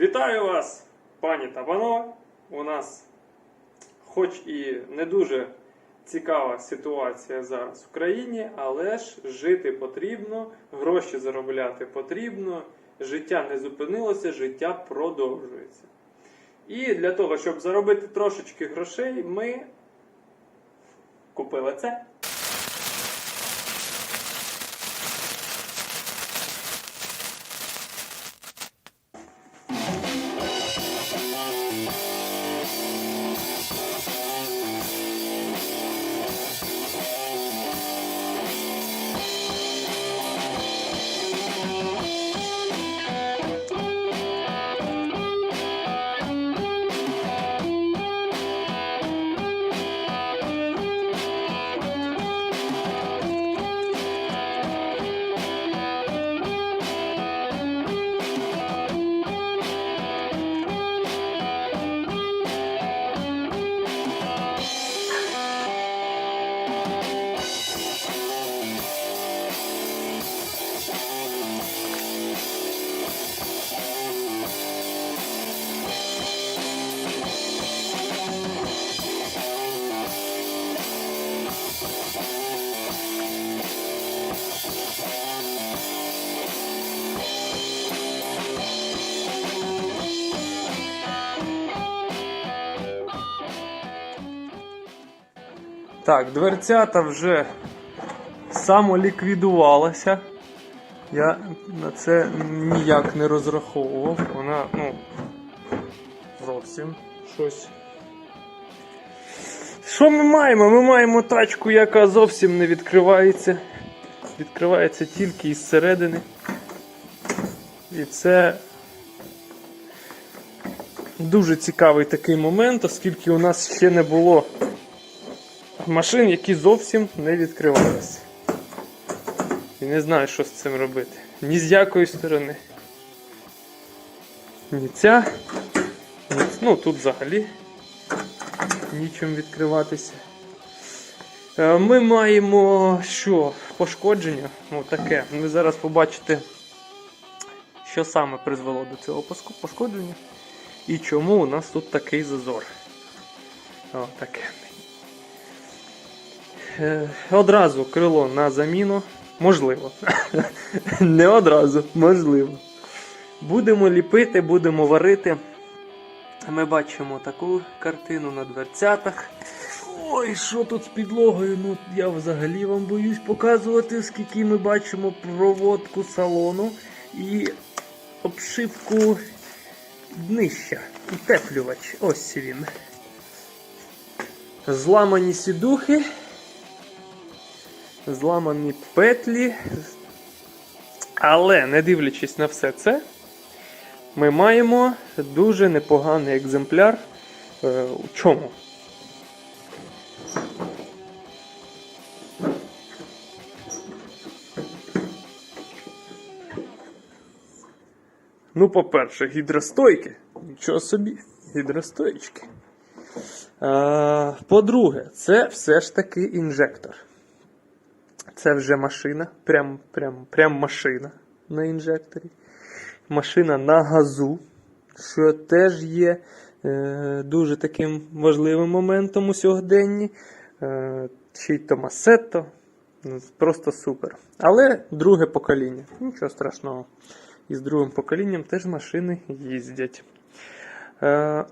Вітаю вас, пані та панове. У нас, хоч і не дуже цікава ситуація зараз в країні, але ж жити потрібно, гроші заробляти потрібно, життя не зупинилося, життя продовжується. І для того, щоб заробити трошечки грошей, ми купили це. Так, дверцята вже самоліквідувалася. Я на це ніяк не розраховував. Вона, ну, зовсім щось. Що ми маємо? Ми маємо тачку, яка зовсім не відкривається. Відкривається тільки із середини. І це дуже цікавий такий момент, оскільки у нас ще не було машин, які зовсім не відкривалися. І не знаю, що з цим робити. Ні з якої сторони. Ні ця. Ні... Ну тут взагалі нічим відкриватися. Е, Ми маємо що? Пошкодження. Ну таке. Ви зараз побачите, що саме призвело до цього пошкодження. І чому у нас тут такий зазор. О, таке. Е, Одразу крило на заміну. Можливо. Не одразу, можливо. Будемо ліпити, будемо варити. Ми бачимо таку картину на дверцятах. Ой, що тут з підлогою? Ну, я взагалі вам боюсь показувати, оскільки ми бачимо проводку салону і обшивку днища. Утеплювач. Ось він. Зламані сідухи зламані петлі. Але не дивлячись на все це, ми маємо дуже непоганий екземпляр. Е, У чому? Ну, по-перше, гідростойки. Нічого собі, гідростойчики. Е, По-друге, це все ж таки інжектор. Це вже машина, прям, прям, прям машина на інжекторі. Машина на газу, що теж є е, дуже таким важливим моментом у сьогоденні. Е, ще й Томасетто. Ну, Просто супер. Але друге покоління. Нічого страшного. І з другим поколінням теж машини їздять. Е,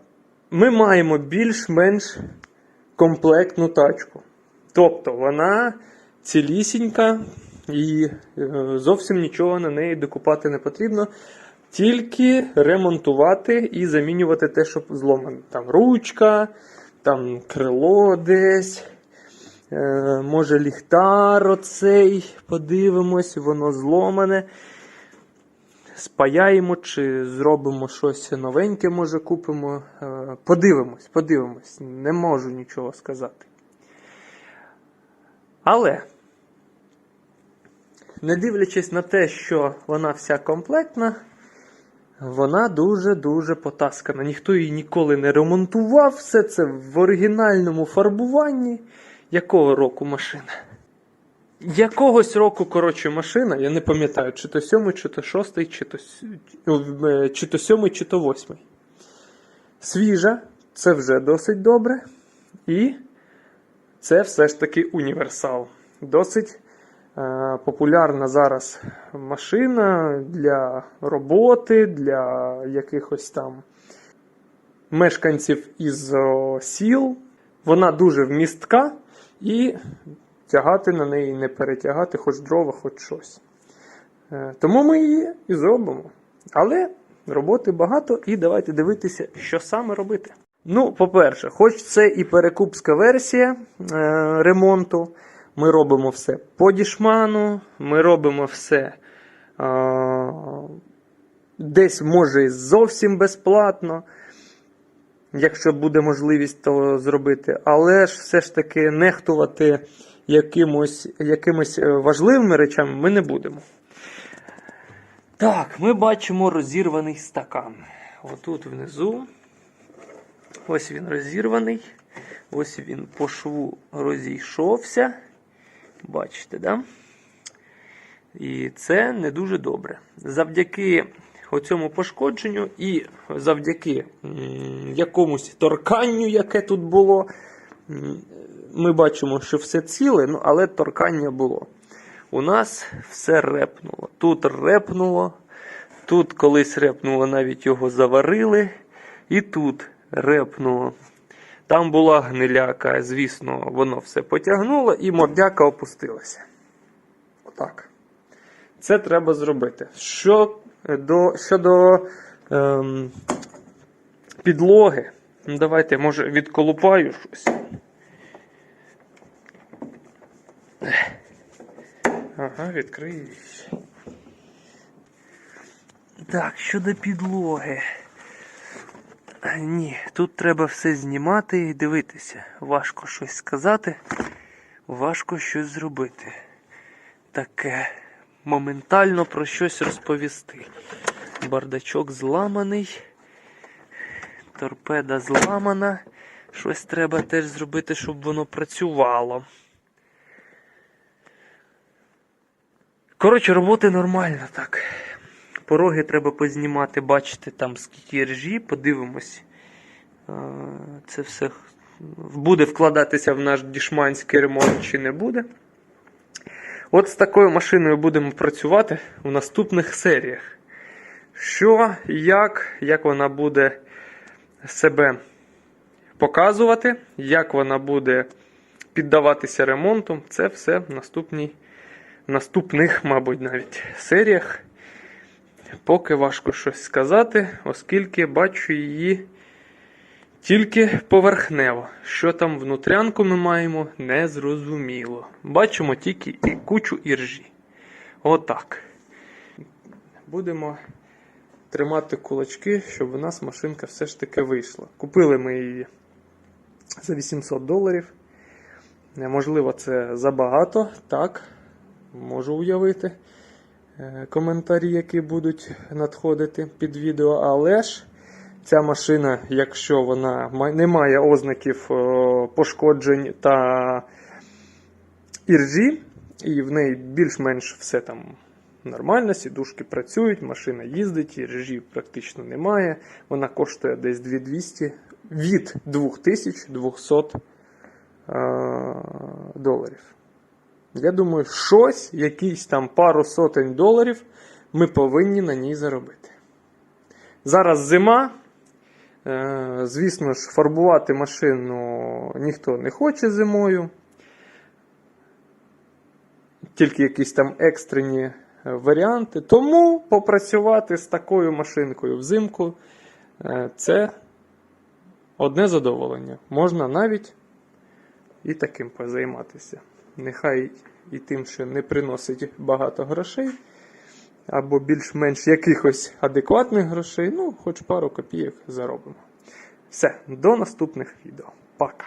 ми маємо більш-менш комплектну тачку. Тобто вона цілісінька і е, зовсім нічого на неї докупати не потрібно. Тільки ремонтувати і замінювати те, що зломане. Там ручка, там крило десь. Е, може ліхтар оцей, подивимось, воно зломане. Спаяємо чи зробимо щось новеньке, може купимо. Е, подивимось, подивимось. Не можу нічого сказати. Але, не дивлячись на те, що вона вся комплектна, вона дуже-дуже потаскана. Ніхто її ніколи не ремонтував. Все це в оригінальному фарбуванні. Якого року машина? якогось року, коротше, машина, я не пам'ятаю, чи то сьомий, чи то шостий, чи то, е, чи то сьомий, чи то восьмий. Свіжа, це вже досить добре. І це все ж таки універсал. Досить е, популярна зараз машина для роботи, для якихось там мешканців із о, сіл. Вона дуже вмістка і тягати на неї не перетягати, хоч дрова, хоч щось. Е, Тому ми її і зробимо. Але роботи багато, і давайте дивитися, що саме робити. Ну, по-перше, хоч це і перекупська версія е, ремонту, ми робимо все по дішману, ми робимо все е, десь може і зовсім безплатно, якщо буде можливість то зробити, але ж все ж таки нехтувати якимось, якимось е, важливими речами ми не будемо. Так, ми бачимо розірваний стакан. Отут внизу. Ось він розірваний. Ось він по шву розійшовся. Бачите, да? І це не дуже добре. Завдяки оцьому пошкодженню і завдяки якомусь торканню, яке тут було, ми бачимо, що все ціле, ну, але торкання було. У нас все репнуло. Тут репнуло, тут колись репнуло, навіть його заварили, і тут репнуло. Там була гниляка, звісно, воно все потягнуло і мордяка опустилася. Отак. Це треба зробити. Що до, щодо ем, підлоги, ну, давайте, може, відколупаю щось. Ага, відкрию. Так, щодо підлоги. Ні, тут треба все знімати і дивитися. Важко щось сказати, важко щось зробити. Таке моментально про щось розповісти. Бардачок зламаний, торпеда зламана. Щось треба теж зробити, щоб воно працювало. Коротше, роботи нормально так. Пороги треба познімати, бачите, там скільки ржі, подивимось. Це все буде вкладатися в наш дішманський ремонт чи не буде. От з такою машиною будемо працювати в наступних серіях. Що, як, як вона буде себе показувати, як вона буде піддаватися ремонту, це все в наступній, наступних, мабуть, навіть серіях. Поки важко щось сказати, оскільки бачу її тільки поверхнево. Що там внутрянку ми маємо, незрозуміло. Бачимо тільки і кучу іржі. Отак. Будемо тримати кулачки, щоб у нас машинка все ж таки вийшла. Купили ми її за 800 доларів. Е, Можливо, це забагато, так, можу уявити коментарі, які будуть надходити під відео, але ж ця машина, якщо вона не має ознаків е, пошкоджень та іржі, і в неї більш-менш все там нормально, сідушки працюють, машина їздить, іржі практично немає. Вона коштує десь 2200 від 2200 е, доларів. Я думаю, щось, якісь там пару сотень доларів ми повинні на ній заробити. Зараз зима. Е, Звісно ж, фарбувати машину ніхто не хоче зимою. Тільки якісь там екстрені е, варіанти. Тому попрацювати з такою машинкою взимку е, це одне задоволення. Можна навіть і таким позайматися. Нехай і тим, що не приносить багато грошей, або більш-менш якихось адекватних грошей, ну, хоч пару копійок заробимо. Все, до наступних відео. Пока.